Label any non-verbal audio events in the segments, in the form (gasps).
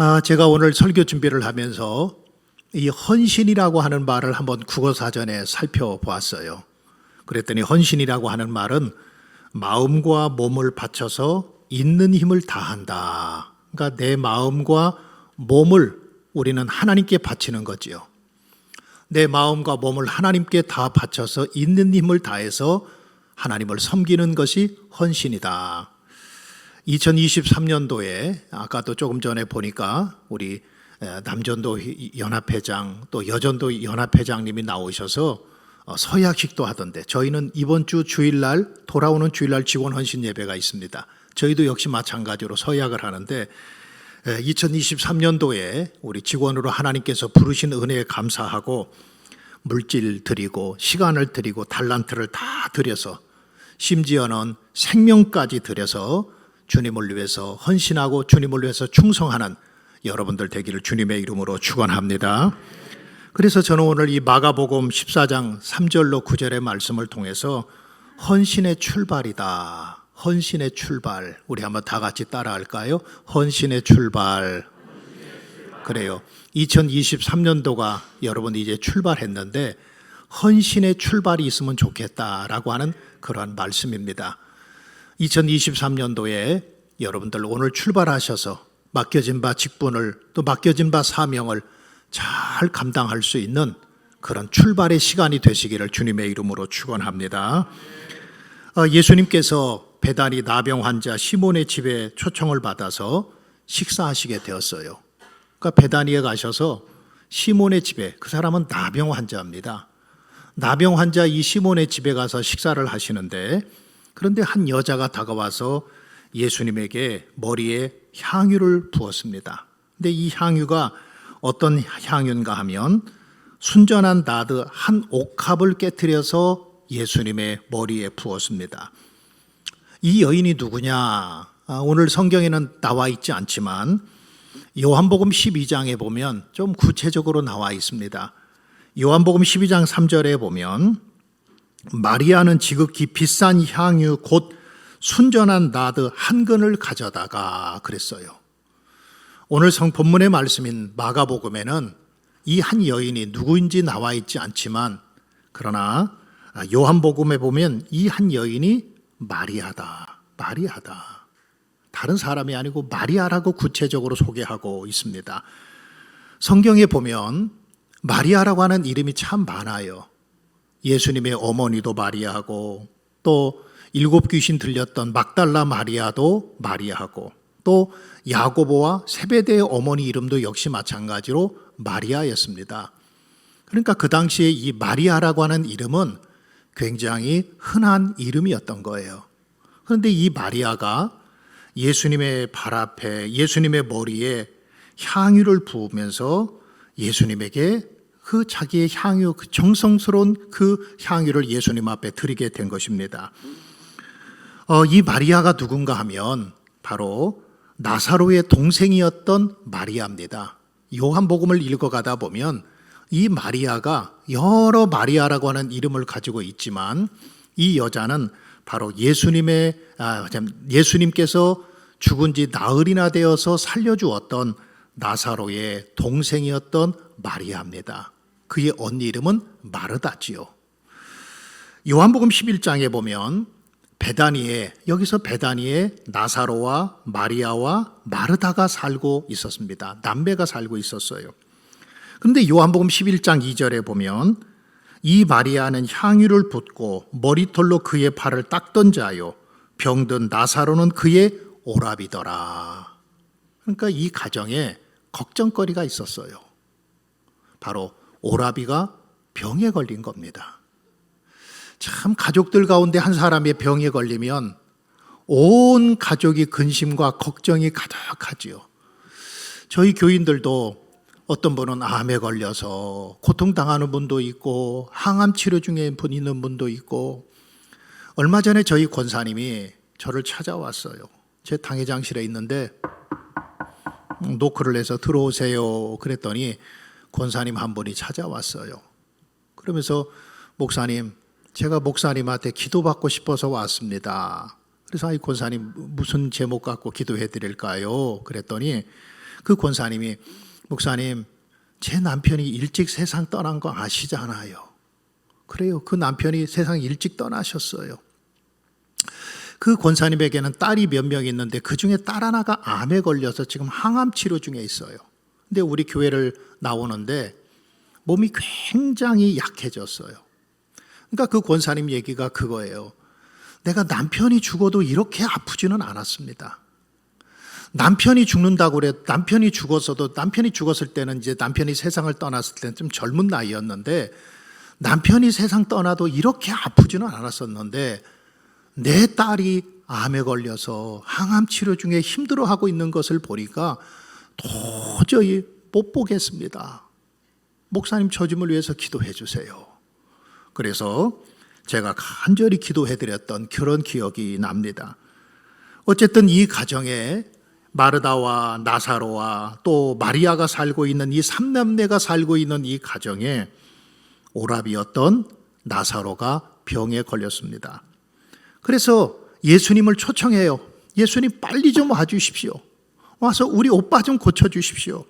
아, 제가 오늘 설교 준비를 하면서 이 헌신이라고 하는 말을 한번 국어 사전에 살펴보았어요. 그랬더니 헌신이라고 하는 말은 마음과 몸을 바쳐서 있는 힘을 다한다. 그러니까 내 마음과 몸을 우리는 하나님께 바치는 거지요. 내 마음과 몸을 하나님께 다 바쳐서 있는 힘을 다해서 하나님을 섬기는 것이 헌신이다. 2023년도에 아까도 조금 전에 보니까 우리 남전도 연합회장 또 여전도 연합회장님이 나오셔서 어, 서약식도 하던데 저희는 이번 주 주일날 돌아오는 주일날 직원 헌신 예배가 있습니다. 저희도 역시 마찬가지로 서약을 하는데 2023년도에 우리 직원으로 하나님께서 부르신 은혜에 감사하고 물질 드리고 시간을 드리고 달란트를 다 드려서 심지어는 생명까지 드려서 주님을 위해서 헌신하고 주님을 위해서 충성하는 여러분들 되기를 주님의 이름으로 축원합니다. 그래서 저는 오늘 이 마가복음 14장 3절로 9절의 말씀을 통해서 헌신의 출발이다. 헌신의 출발. 우리 한번 다 같이 따라 할까요? 헌신의 출발. 그래요. 2023년도가 여러분 이제 출발했는데 헌신의 출발이 있으면 좋겠다라고 하는 그러한 말씀입니다. 2023년도에 여러분들 오늘 출발하셔서 맡겨진 바 직분을 또 맡겨진 바 사명을 잘 감당할 수 있는 그런 출발의 시간이 되시기를 주님의 이름으로 축원합니다. 어, 예수님께서 배단이 나병 환자 시몬의 집에 초청을 받아서 식사하시게 되었어요. 그러니까 배단위에 가셔서 시몬의 집에 그 사람은 나병 환자입니다. 나병 환자 이 시몬의 집에 가서 식사를 하시는데 그런데 한 여자가 다가와서 예수님에게 머리에 향유를 부었습니다. 근데 이 향유가 어떤 향유인가 하면 순전한 나드 한 옥합을 깨뜨려서 예수님의 머리에 부었습니다. 이 여인이 누구냐? 아, 오늘 성경에는 나와 있지 않지만 요한복음 12장에 보면 좀 구체적으로 나와 있습니다. 요한복음 12장 3절에 보면 마리아는 지극히 비싼 향유 곧 순전한 나드 한 근을 가져다가 그랬어요. 오늘 성 본문의 말씀인 마가복음에는 이 한 여인이 누구인지 나와 있지 않지만 그러나 요한복음에 보면 이 한 여인이 마리아다. 마리아다. 다른 사람이 아니고 마리아라고 구체적으로 소개하고 있습니다. 성경에 보면 마리아라고 하는 이름이 참 많아요. 예수님의 어머니도 마리아하고 또 일곱 귀신 들렸던 막달라 마리아도 마리아하고 또 야고보와 세베대의 어머니 이름도 역시 마찬가지로 마리아였습니다. 그러니까 그 당시에 이 마리아라고 하는 이름은 굉장히 흔한 이름이었던 거예요. 그런데 이 마리아가 예수님의 발 앞에 예수님의 머리에 향유를 부으면서 예수님에게 그 자기의 향유, 그 정성스러운 그 향유를 예수님 앞에 드리게 된 것입니다. 어, 이 마리아가 누군가 하면 바로 나사로의 동생이었던 마리아입니다. 요한복음을 읽어가다 보면 이 마리아가 여러 마리아라고 하는 이름을 가지고 있지만 이 여자는 바로 예수님의 아, 예수님께서 죽은 지 나흘이나 되어서 살려주었던 나사로의 동생이었던 마리아입니다. 그의 언니 이름은 마르다지요. 요한복음 11장에 보면 베다니에 여기서 베다니에 나사로와 마리아와 마르다가 살고 있었습니다. 남매가 살고 있었어요. 그런데 요한복음 11장 2절에 보면 이 마리아는 향유를 붓고 머리털로 그의 발을 닦던 자요 병든 나사로는 그의 오랍이더라. 그러니까 이 가정에 걱정거리가 있었어요. 바로 오라비가 병에 걸린 겁니다. 참 가족들 가운데 한 사람이 병에 걸리면 온 가족이 근심과 걱정이 가득하지요. 저희 교인들도 어떤 분은 암에 걸려서 고통당하는 분도 있고 항암 치료 중에 분 있는 분도 있고 얼마 전에 저희 권사님이 저를 찾아왔어요. 제 당회장실에 있는데 노크를 해서 들어오세요. 그랬더니 권사님 한 분이 찾아왔어요. 그러면서 목사님, 제가 목사님한테 기도받고 싶어서 왔습니다. 그래서 이 권사님 무슨 제목 갖고 기도해 드릴까요? 그랬더니 그 권사님이 목사님 제 남편이 일찍 세상 떠난 거 아시잖아요. 그래요. 그 남편이 세상 일찍 떠나셨어요. 그 권사님에게는 딸이 몇 명 있는데 그 중에 딸 하나가 암에 걸려서 지금 항암 치료 중에 있어요. 근데 우리 교회를 나오는데 몸이 굉장히 약해졌어요. 그러니까 그 권사님 얘기가 그거예요. 내가 남편이 죽어도 이렇게 아프지는 않았습니다. 남편이 죽는다고 그래. 남편이 죽었어도 남편이 죽었을 때는 이제 남편이 세상을 떠났을 때는 좀 젊은 나이였는데 남편이 세상 떠나도 이렇게 아프지는 않았었는데 내 딸이 암에 걸려서 항암 치료 중에 힘들어하고 있는 것을 보니까 도저히 못 보겠습니다. 목사님 처짐을 위해서 기도해 주세요. 그래서 제가 간절히 기도해 드렸던 그런 기억이 납니다. 어쨌든 이 가정에 마르다와 나사로와 또 마리아가 살고 있는 이 삼남매가 살고 있는 이 가정에 오랍이었던 나사로가 병에 걸렸습니다. 그래서 예수님을 초청해요. 예수님 빨리 좀 와주십시오. 와서 우리 오빠 좀 고쳐주십시오.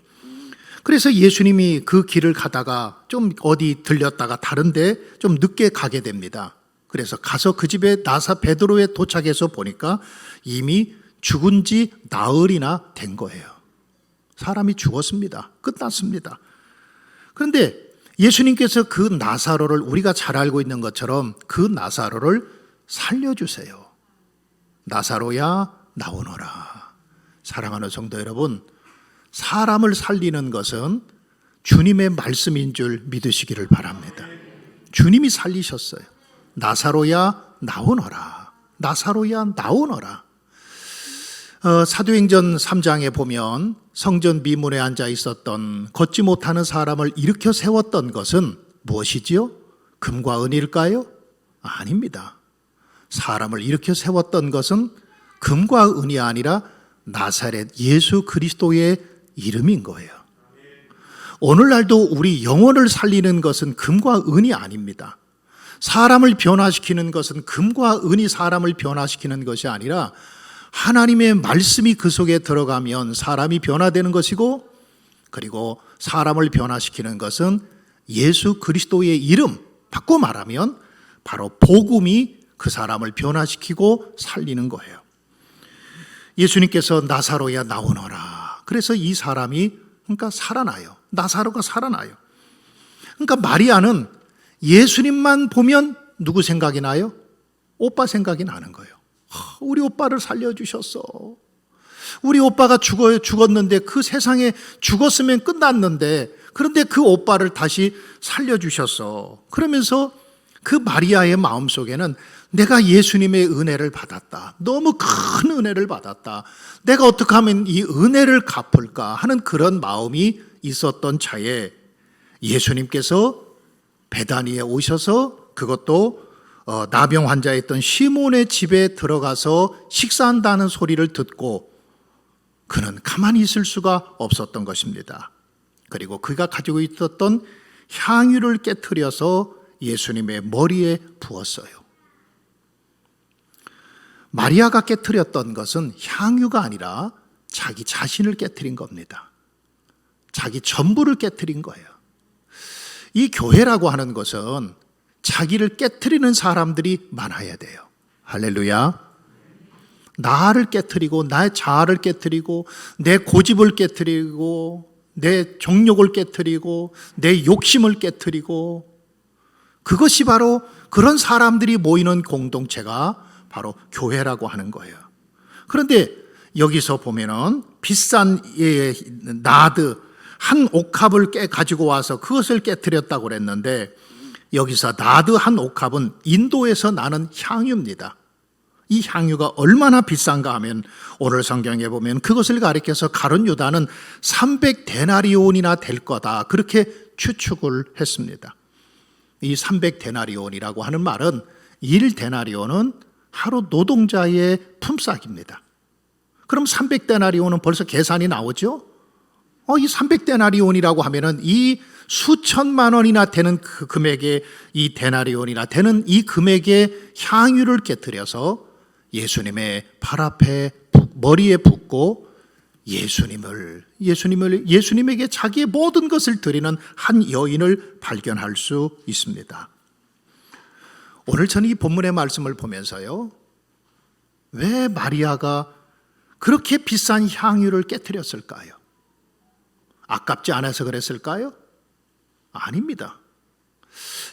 그래서 예수님이 그 길을 가다가 좀 어디 들렸다가 다른데 좀 늦게 가게 됩니다. 그래서 가서 그 집에 나사 베드로에 도착해서 보니까 이미 죽은 지 나흘이나 된 거예요. 사람이 죽었습니다. 끝났습니다. 그런데 예수님께서 그 나사로를 우리가 잘 알고 있는 것처럼 그 나사로를 살려주세요. 나사로야 나오너라. 사랑하는 성도 여러분, 사람을 살리는 것은 주님의 말씀인 줄 믿으시기를 바랍니다. 주님이 살리셨어요. 나사로야 나오너라. 나사로야 나오너라. 어, 사도행전 3장에 보면 성전 미문에 앉아 있었던 걷지 못하는 사람을 일으켜 세웠던 것은 무엇이지요? 금과 은일까요? 아닙니다. 사람을 일으켜 세웠던 것은 금과 은이 아니라 나사렛 예수 그리스도의 이름인 거예요. 오늘날도 우리 영혼을 살리는 것은 금과 은이 아닙니다. 사람을 변화시키는 것은 금과 은이 사람을 변화시키는 것이 아니라 하나님의 말씀이 그 속에 들어가면 사람이 변화되는 것이고 그리고 사람을 변화시키는 것은 예수 그리스도의 이름 바꿔 말하면 바로 복음이 그 사람을 변화시키고 살리는 거예요. 예수님께서 나사로야 나오너라. 그래서 이 사람이 그러니까 살아나요. 나사로가 살아나요. 그러니까 마리아는 예수님만 보면 누구 생각이 나요? 오빠 생각이 나는 거예요. 우리 오빠를 살려주셨어. 우리 오빠가 죽어요, 죽었는데 그 세상에 죽었으면 끝났는데 그런데 그 오빠를 다시 살려주셨어. 그러면서 그 마리아의 마음 속에는 내가 예수님의 은혜를 받았다. 너무 큰 은혜를 받았다. 내가 어떻게 하면 이 은혜를 갚을까 하는 그런 마음이 있었던 차에 예수님께서 베다니에 오셔서 그것도 어, 나병 환자였던 시몬의 집에 들어가서 식사한다는 소리를 듣고 그는 가만히 있을 수가 없었던 것입니다. 그리고 그가 가지고 있었던 향유를 깨뜨려서 예수님의 머리에 부었어요. 마리아가 깨뜨렸던 것은 향유가 아니라 자기 자신을 깨뜨린 겁니다. 자기 전부를 깨뜨린 거예요. 이 교회라고 하는 것은 자기를 깨뜨리는 사람들이 많아야 돼요. 할렐루야. 나를 깨뜨리고 나의 자아를 깨뜨리고 내 고집을 깨뜨리고 내 정욕을 깨뜨리고 내 욕심을 깨뜨리고 그것이 바로 그런 사람들이 모이는 공동체가 바로 교회라고 하는 거예요. 그런데 여기서 보면은 비싼 예, 나드 한 옥합을 깨 가지고 와서 그것을 깨뜨렸다고 그랬는데 여기서 나드 한 옥합은 인도에서 나는 향유입니다. 이 향유가 얼마나 비싼가 하면 오늘 성경에 보면 그것을 가리켜서 가론 유다는 300 데나리온이나 될 거다. 그렇게 추측을 했습니다. 이 300 데나리온이라고 하는 말은 1 데나리온은 하루 노동자의 품삯입니다. 그럼 300데나리온은 벌써 계산이 나오죠? 어, 이 300데나리온이라고 하면은 이 수천만 원이나 되는 그 금액의 이 데나리온이나 되는 이 금액의 향유를 깨뜨려서 예수님의 발 앞에 머리에 붓고 예수님을 예수님을 예수님에게 자기의 모든 것을 드리는 한 여인을 발견할 수 있습니다. 오늘 저는 이 본문의 말씀을 보면서요. 왜 마리아가 그렇게 비싼 향유를 깨뜨렸을까요? 아깝지 않아서 그랬을까요? 아닙니다.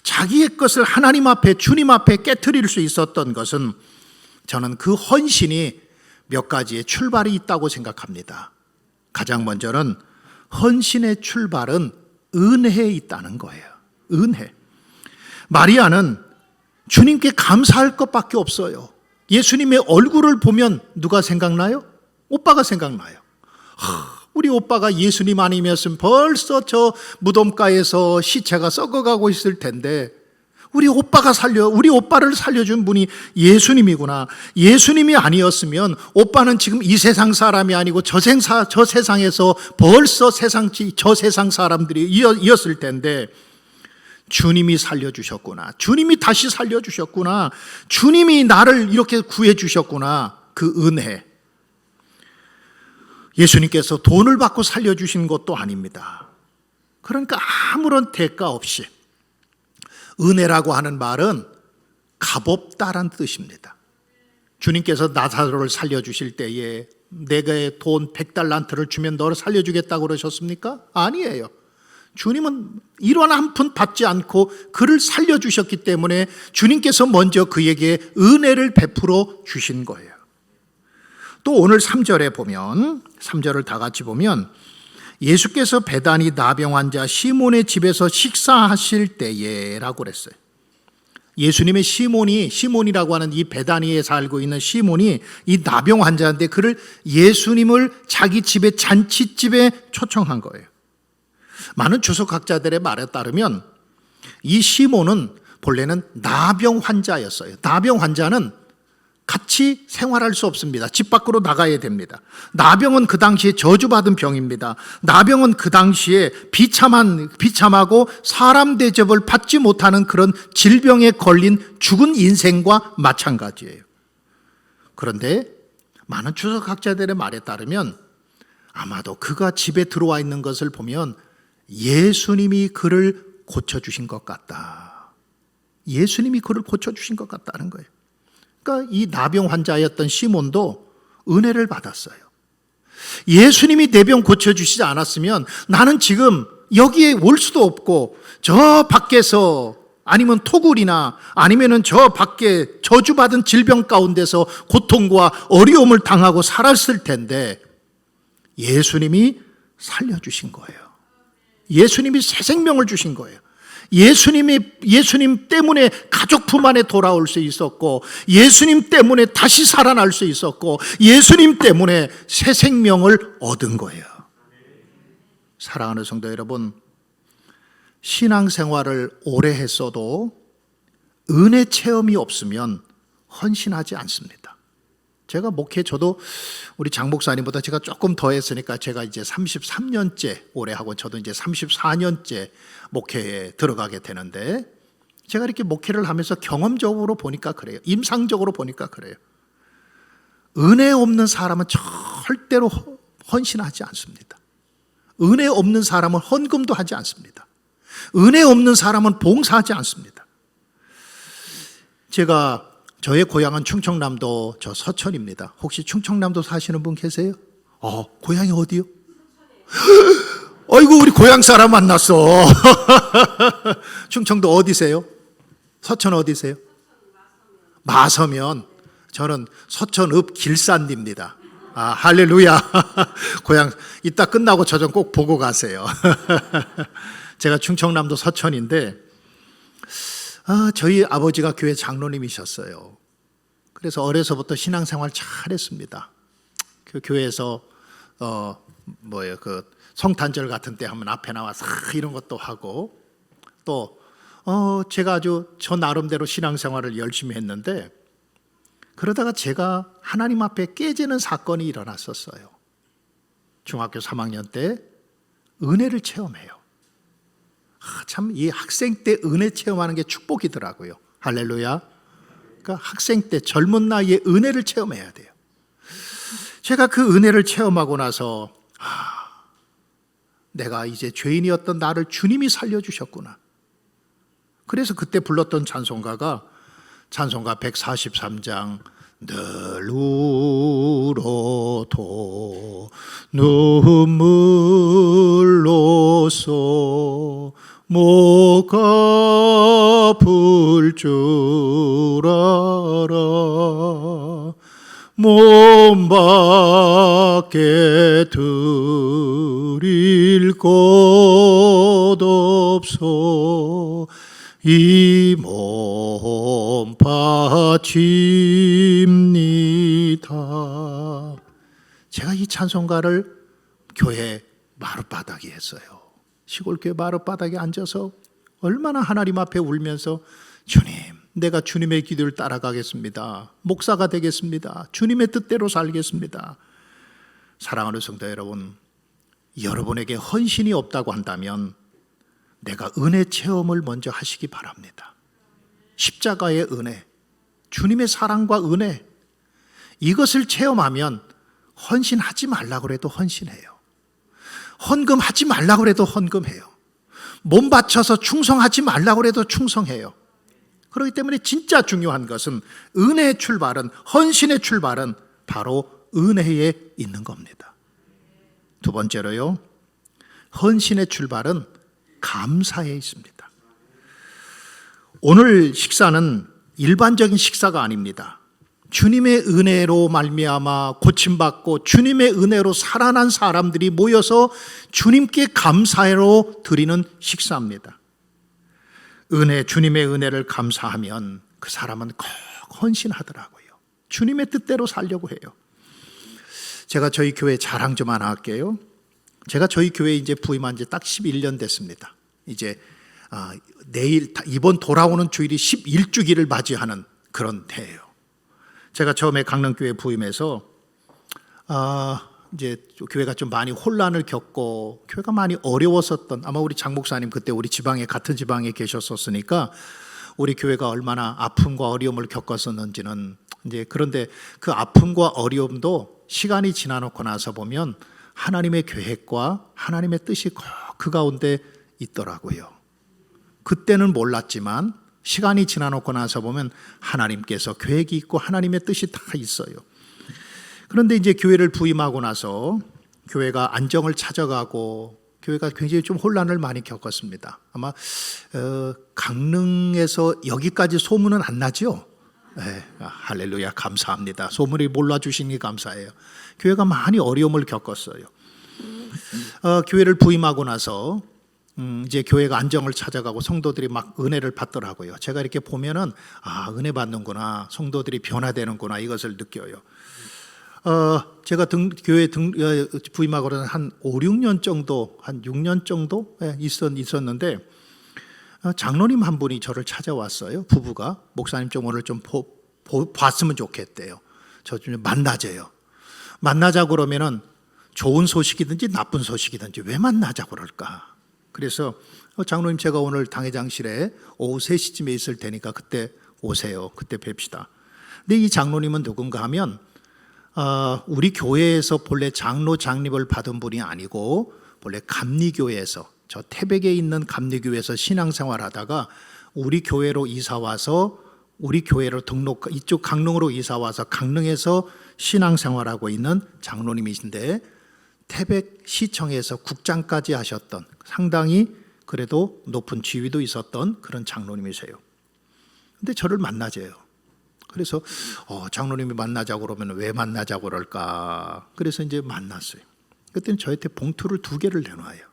자기의 것을 하나님 앞에 주님 앞에 깨뜨릴 수 있었던 것은 저는 그 헌신이 몇 가지의 출발이 있다고 생각합니다. 가장 먼저는 헌신의 출발은 은혜에 있다는 거예요. 은혜. 마리아는 주님께 감사할 것밖에 없어요. 예수님의 얼굴을 보면 누가 생각나요? 오빠가 생각나요. 하, 우리 오빠가 예수님 아니었으면 벌써 저 무덤가에서 시체가 썩어가고 있을 텐데 우리 오빠가 살려 우리 오빠를 살려준 분이 예수님이구나. 예수님이 아니었으면 오빠는 지금 이 세상 사람이 아니고 저 생사 저 세상에서 벌써 세상 저 세상 사람들이 이었을 텐데 주님이 살려주셨구나. 주님이 다시 살려주셨구나. 주님이 나를 이렇게 구해주셨구나. 그 은혜. 예수님께서 돈을 받고 살려주신 것도 아닙니다. 그러니까 아무런 대가 없이 은혜라고 하는 말은 값없다란 뜻입니다. 주님께서 나사로를 살려주실 때에 내게 돈 100달란트를 주면 너를 살려주겠다고 그러셨습니까? 아니에요. 주님은 이런 한푼 받지 않고 그를 살려주셨기 때문에 주님께서 먼저 그에게 은혜를 베풀어 주신 거예요. 또 오늘 3절에 보면 3절을 다 같이 보면 예수께서 배단이 나병 환자 시몬의 집에서 식사하실 때에라고 그랬어요. 예수님의 시몬이 시몬이라고 하는 이 베다니에 살고 있는 시몬이 이 나병 환자인데 그를 예수님을 자기 집에 잔치집에 초청한 거예요. 많은 주석학자들의 말에 따르면 이 시몬은 본래는 나병 환자였어요. 나병 환자는 같이 생활할 수 없습니다. 집 밖으로 나가야 됩니다. 나병은 그 당시에 저주받은 병입니다. 나병은 그 당시에 비참한, 비참하고 사람 대접을 받지 못하는 그런 질병에 걸린 죽은 인생과 마찬가지예요. 그런데 많은 추석학자들의 말에 따르면 아마도 그가 집에 들어와 있는 것을 보면 예수님이 그를 고쳐주신 것 같다. 예수님이 그를 고쳐주신 것 같다는 거예요. 그러니까 이 나병 환자였던 시몬도 은혜를 받았어요. 예수님이 내 병 고쳐주시지 않았으면 나는 지금 여기에 올 수도 없고 저 밖에서 아니면 토굴이나 아니면은 저 밖에 저주받은 질병 가운데서 고통과 어려움을 당하고 살았을 텐데 예수님이 살려주신 거예요. 예수님이 새 생명을 주신 거예요. 예수님이 예수님 때문에 가족 품 안에 돌아올 수 있었고 예수님 때문에 다시 살아날 수 있었고 예수님 때문에 새 생명을 얻은 거예요. 사랑하는 성도 여러분, 신앙생활을 오래 했어도 은혜 체험이 없으면 헌신하지 않습니다. 제가 목회 저도 우리 장 목사님보다 제가 조금 더 했으니까 제가 이제 33년째 오래 하고 저도 이제 34년째 목회에 들어가게 되는데 제가 이렇게 목회를 하면서 경험적으로 보니까 그래요. 임상적으로 보니까 그래요. 은혜 없는 사람은 절대로 헌신하지 않습니다. 은혜 없는 사람은 헌금도 하지 않습니다. 은혜 없는 사람은 봉사하지 않습니다. 제가 저의 고향은 충청남도 저 서천입니다. 혹시 충청남도 사시는 분 계세요? 어, 고향이 어디요? (gasps) 어이구, 우리 고향 사람 만났어. (laughs) 충청도 어디세요? 서천 어디세요? 마서면. 저는 서천읍 길산입니다. 아, 할렐루야. (laughs) 고향, 이따 끝나고 저 좀 꼭 보고 가세요. (laughs) 제가 충청남도 서천인데, 아, 저희 아버지가 교회 장로님이셨어요. 그래서 어려서부터 신앙생활 잘 했습니다. 그 교회에서, 어, 뭐예요, 그 성탄절 같은 때 하면 앞에 나와서 이런 것도 하고, 또, 어, 제가 아주 저 나름대로 신앙생활을 열심히 했는데, 그러다가 제가 하나님 앞에 깨지는 사건이 일어났었어요. 중학교 3학년 때 은혜를 체험해요. 아, 참, 이 학생 때 은혜 체험하는 게 축복이더라고요. 할렐루야. 그러니까 학생 때 젊은 나이에 은혜를 체험해야 돼요. 제가 그 은혜를 체험하고 나서 아, 내가 이제 죄인이었던 나를 주님이 살려주셨구나. 그래서 그때 불렀던 찬송가가 찬송가 143장 늘 울어도 눈물로써 못 갚을 줄 알아 몸 밖에 드릴 것 없어 이 몸 바칩니다. 제가 이 찬송가를 교회 마룻바닥에 했어요. 시골 교회 마룻바닥에 앉아서 얼마나 하나님 앞에 울면서 주님, 내가 주님의 기도를 따라가겠습니다. 목사가 되겠습니다. 주님의 뜻대로 살겠습니다. 사랑하는 성도 여러분, 여러분에게 헌신이 없다고 한다면 내가 은혜 체험을 먼저 하시기 바랍니다. 십자가의 은혜, 주님의 사랑과 은혜, 이것을 체험하면 헌신하지 말라고 해도 헌신해요. 헌금하지 말라고 해도 헌금해요. 몸 바쳐서 충성하지 말라고 해도 충성해요. 그렇기 때문에 진짜 중요한 것은 은혜의 출발은, 헌신의 출발은 바로 은혜에 있는 겁니다. 두 번째로요, 헌신의 출발은 감사에 있습니다. 오늘 식사는 일반적인 식사가 아닙니다. 주님의 은혜로 말미암아 고침받고 주님의 은혜로 살아난 사람들이 모여서 주님께 감사로 드리는 식사입니다. 은혜 주님의 은혜를 감사하면 그 사람은 꼭 헌신하더라고요. 주님의 뜻대로 살려고 해요. 제가 저희 교회 자랑 좀 하나 할게요. 제가 저희 교회 이제 부임한 지 딱 11년 됐습니다. 이제 아, 내일 이번 돌아오는 주일이 11주기를 맞이하는 그런 해예요. 제가 처음에 강릉교회 부임해서 아, 이제 교회가 좀 많이 혼란을 겪고 교회가 많이 어려웠었던 아마 우리 장 목사님 그때 우리 지방에 같은 지방에 계셨었으니까 우리 교회가 얼마나 아픔과 어려움을 겪었었는지는 이제 그런데 그 아픔과 어려움도 시간이 지나놓고 나서 보면 하나님의 계획과 하나님의 뜻이 꼭그 가운데 있더라고요. 그때는 몰랐지만 시간이 지나놓고 나서 보면 하나님께서 계획이 있고 하나님의 뜻이 다 있어요. 그런데 이제 교회를 부임하고 나서 교회가 안정을 찾아가고 교회가 굉장히 좀 혼란을 많이 겪었습니다. 아마 어, 강릉에서 여기까지 소문은 안 나죠? 네, 할렐루야 감사합니다. 소문이 몰라주시니 감사해요. 교회가 많이 어려움을 겪었어요. 어, 교회를 부임하고 나서 음, 이제 교회가 안정을 찾아가고 성도들이 막 은혜를 받더라고요. 제가 이렇게 보면은 아 은혜 받는구나, 성도들이 변화되는구나 이것을 느껴요. 어, 제가 등, 교회 등, 어, 부임하고는 한 5, 6년 정도, 한 6년 정도 예, 있었, 있었는데 어, 장로님 한 분이 저를 찾아왔어요. 부부가 목사님 좀 오늘 좀 보, 보, 봤으면 좋겠대요. 저 좀 만나재요. 만나자 그러면은 좋은 소식이든지 나쁜 소식이든지 왜 만나자 그럴까? 그래서 어, 장로님 제가 오늘 당회장실에 오후 3시쯤에 있을 테니까 그때 오세요. 그때 뵙시다. 근데 이 장로님은 누군가 하면 어, 우리 교회에서 본래 장로 장립을 받은 분이 아니고 본래 감리교회에서 저 태백에 있는 감리교회에서 신앙생활 하다가 우리 교회로 이사 와서 우리 교회로 등록 이쪽 강릉으로 이사 와서 강릉에서 신앙생활하고 있는 장로님이신데 태백 시청에서 국장까지 하셨던 상당히 그래도 높은 지위도 있었던 그런 장로님이세요. 근데 저를 만나재요. 그래서 어, 장로님이 만나자고 그러면 왜 만나자고 그럴까? 그래서 이제 만났어요. 그때는 저한테 봉투를 두 개를 내놔요.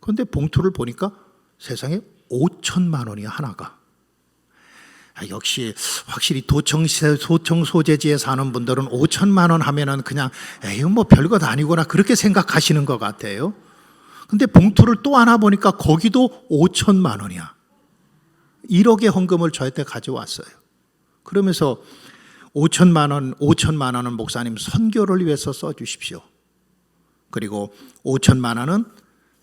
그런데 봉투를 보니까 세상에 5천만 원이 하나가. 아, 역시 확실히 도청 소청 소재지에 사는 분들은 5천만 원 하면은 그냥 에이 뭐 별것 아니구나 그렇게 생각하시는 것 같아요. 근데 봉투를 또 하나 보니까 거기도 5천만 원이야. 1억의 헌금을 저한테 가져왔어요. 그러면서 5천만 원, 5천만 원은 목사님 선교를 위해서 써 주십시오. 그리고 5천만 원은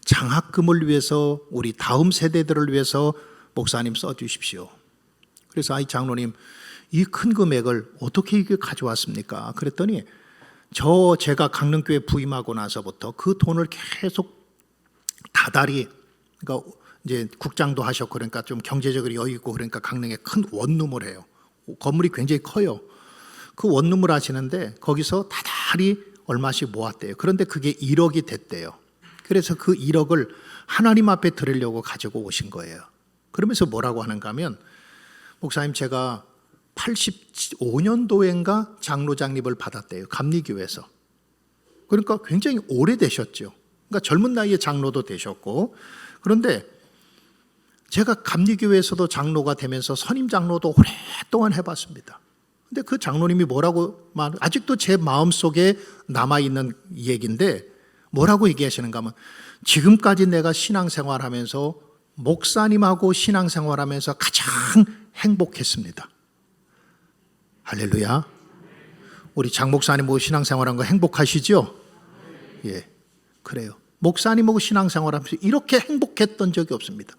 장학금을 위해서 우리 다음 세대들을 위해서 목사님 써 주십시오. 그래서 아이 장로님 이 큰 금액을 어떻게 이게 가져왔습니까? 그랬더니 저 제가 강릉교회 부임하고 나서부터 그 돈을 계속 다달이 그러니까 이제 국장도 하셨고 그러니까 좀 경제적으로 여유 있고 그러니까 강릉에 큰 원룸을 해요. 건물이 굉장히 커요. 그 원룸을 하시는데 거기서 다달이 얼마씩 모았대요. 그런데 그게 1억이 됐대요. 그래서 그 1억을 하나님 앞에 드리려고 가지고 오신 거예요. 그러면서 뭐라고 하는가 하면 목사님 제가 85년도엔가 장로 장립을 받았대요. 감리교회에서. 그러니까 굉장히 오래되셨죠. 그러니까 젊은 나이에 장로도 되셨고 그런데 제가 감리교회에서도 장로가 되면서 선임 장로도 오랫동안 해봤습니다. 근데 그 장로님이 뭐라고 말 아직도 제 마음 속에 남아 있는 얘기인데 뭐라고 얘기하시는가 하면 지금까지 내가 신앙생활 하면서 목사님하고 신앙생활하면서 가장 행복했습니다. 할렐루야. 우리 장 목사님하고 신앙생활한 거 행복하시죠? 예, 그래요. 목사님하고 신앙생활하면서 이렇게 행복했던 적이 없습니다.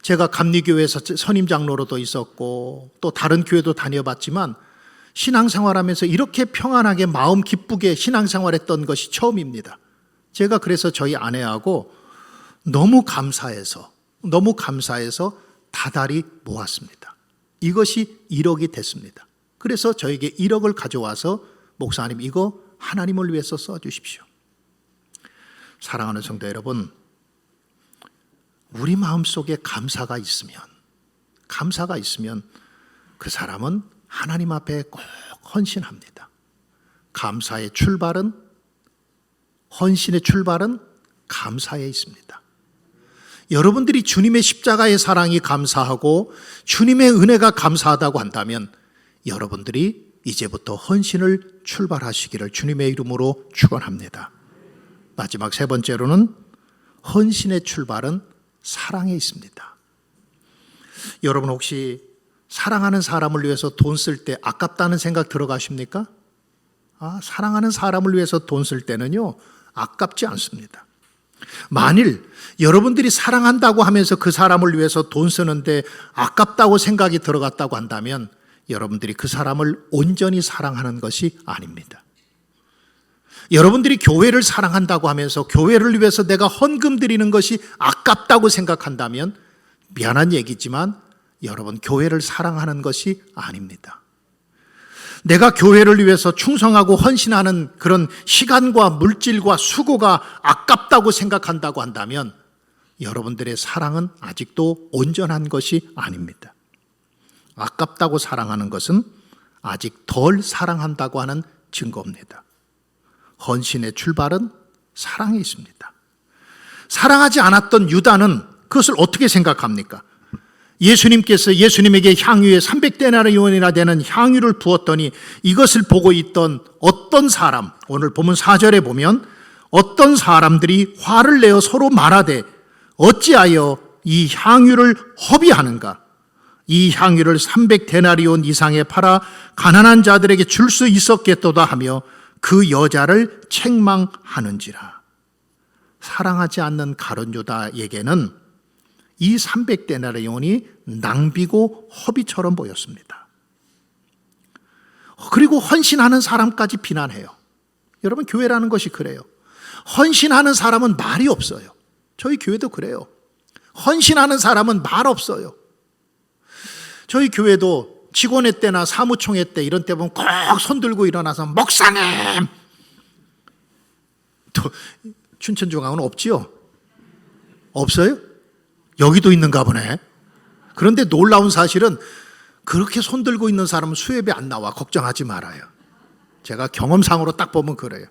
제가 감리교회에서 선임 장로로도 있었고 또 다른 교회도 다녀봤지만 신앙생활하면서 이렇게 평안하게 마음 기쁘게 신앙생활했던 것이 처음입니다. 제가 그래서 저희 아내하고 너무 감사해서 너무 감사해서 다달이 모았습니다. 이것이 1억이 됐습니다. 그래서 저에게 1억을 가져와서 목사님 이거 하나님을 위해서 써 주십시오. 사랑하는 성도 여러분, 우리 마음속에 감사가 있으면 감사가 있으면 그 사람은 하나님 앞에 꼭 헌신합니다. 감사의 출발은 헌신의 출발은 감사에 있습니다. 여러분들이 주님의 십자가의 사랑이 감사하고 주님의 은혜가 감사하다고 한다면 여러분들이 이제부터 헌신을 출발하시기를 주님의 이름으로 축원합니다. 마지막 세 번째로는 헌신의 출발은 사랑에 있습니다. 여러분 혹시 사랑하는 사람을 위해서 돈 쓸 때 아깝다는 생각 들어가십니까? 아, 사랑하는 사람을 위해서 돈 쓸 때는요, 아깝지 않습니다. 만일 여러분들이 사랑한다고 하면서 그 사람을 위해서 돈 쓰는데 아깝다고 생각이 들어갔다고 한다면 여러분들이 그 사람을 온전히 사랑하는 것이 아닙니다. 여러분들이 교회를 사랑한다고 하면서 교회를 위해서 내가 헌금 드리는 것이 아깝다고 생각한다면 미안한 얘기지만 여러분 교회를 사랑하는 것이 아닙니다. 내가 교회를 위해서 충성하고 헌신하는 그런 시간과 물질과 수고가 아깝다고 생각한다고 한다면 여러분들의 사랑은 아직도 온전한 것이 아닙니다. 아깝다고 사랑하는 것은 아직 덜 사랑한다고 하는 증거입니다. 헌신의 출발은 사랑에 있습니다. 사랑하지 않았던 유다는 그것을 어떻게 생각합니까? 예수님께서 예수님에게 향유에 300데나리온이나 되는 향유를 부었더니 이것을 보고 있던 어떤 사람, 오늘 보면 4절에 보면 어떤 사람들이 화를 내어 서로 말하되 어찌하여 이 향유를 허비하는가? 이 향유를 300데나리온 이상에 팔아 가난한 자들에게 줄 수 있었겠도다 하며 그 여자를 책망하는지라. 사랑하지 않는 가론 유다에게는 이 300데나리온이 낭비고 허비처럼 보였습니다. 그리고 헌신하는 사람까지 비난해요. 여러분 교회라는 것이 그래요. 헌신하는 사람은 말이 없어요. 저희 교회도 그래요. 헌신하는 사람은 말 없어요. 저희 교회도 직원회 때나 사무총회 때 이런 때 보면 꼭 손 들고 일어나서 목사님 또 춘천중앙은 없지요? 없어요? 여기도 있는가 보네. 그런데 놀라운 사실은 그렇게 손 들고 있는 사람은 수협이 안 나와. 걱정하지 말아요. 제가 경험상으로 딱 보면 그래요.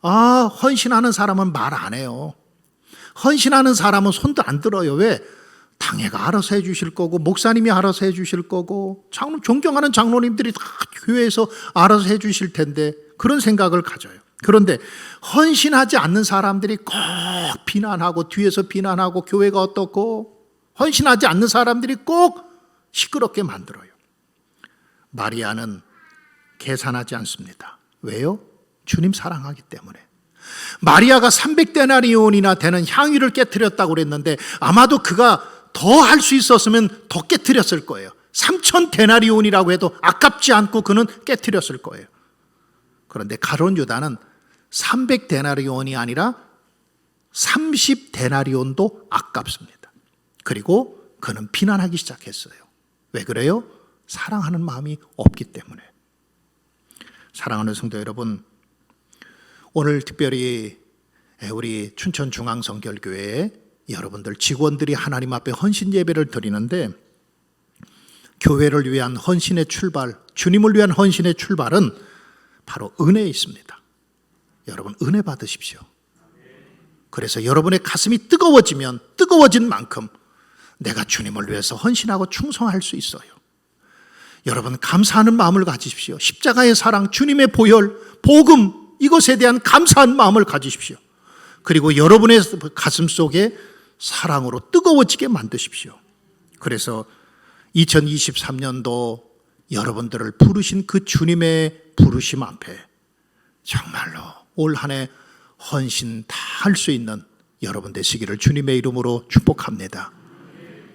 아, 헌신하는 사람은 말 안 해요. 헌신하는 사람은 손도 안 들어요. 왜? 당회가 알아서 해 주실 거고, 목사님이 알아서 해 주실 거고, 장로, 존경하는 장로님들이 다 교회에서 알아서 해 주실 텐데, 그런 생각을 가져요. 그런데 헌신하지 않는 사람들이 꼭 비난하고, 뒤에서 비난하고, 교회가 어떻고, 헌신하지 않는 사람들이 꼭 시끄럽게 만들어요. 마리아는 계산하지 않습니다. 왜요? 주님 사랑하기 때문에. 마리아가 300데나리온이나 되는 향유를 깨뜨렸다고 그랬는데 아마도 그가 더 할 수 있었으면 더 깨뜨렸을 거예요. 3천 데나리온이라고 해도 아깝지 않고 그는 깨뜨렸을 거예요. 그런데 가론 유다는 300 데나리온이 아니라 30 데나리온도 아깝습니다. 그리고 그는 비난하기 시작했어요. 왜 그래요? 사랑하는 마음이 없기 때문에. 사랑하는 성도 여러분, 오늘 특별히 우리 춘천 중앙성결교회 여러분들 직원들이 하나님 앞에 헌신 예배를 드리는데 교회를 위한 헌신의 출발, 주님을 위한 헌신의 출발은 바로 은혜에 있습니다. 여러분 은혜 받으십시오. 그래서 여러분의 가슴이 뜨거워지면 뜨거워진 만큼 내가 주님을 위해서 헌신하고 충성할 수 있어요. 여러분 감사하는 마음을 가지십시오. 십자가의 사랑, 주님의 보혈, 복음 이것에 대한 감사한 마음을 가지십시오. 그리고 여러분의 가슴 속에 사랑으로 뜨거워지게 만드십시오. 그래서 2023년도 여러분들을 부르신 그 주님의 부르심 앞에 정말로 올 한 해 헌신 다 할 수 있는 여러분 되시기를 주님의 이름으로 축복합니다.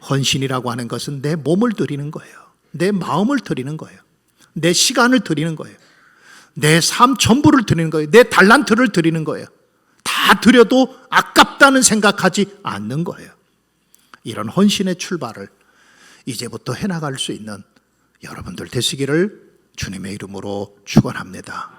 헌신이라고 하는 것은 내 몸을 드리는 거예요. 내 마음을 드리는 거예요. 내 시간을 드리는 거예요. 내 삶 전부를 드리는 거예요. 내 달란트를 드리는 거예요. 다 드려도 아깝다는 생각하지 않는 거예요. 이런 헌신의 출발을 이제부터 해나갈 수 있는 여러분들 되시기를 주님의 이름으로 축원합니다.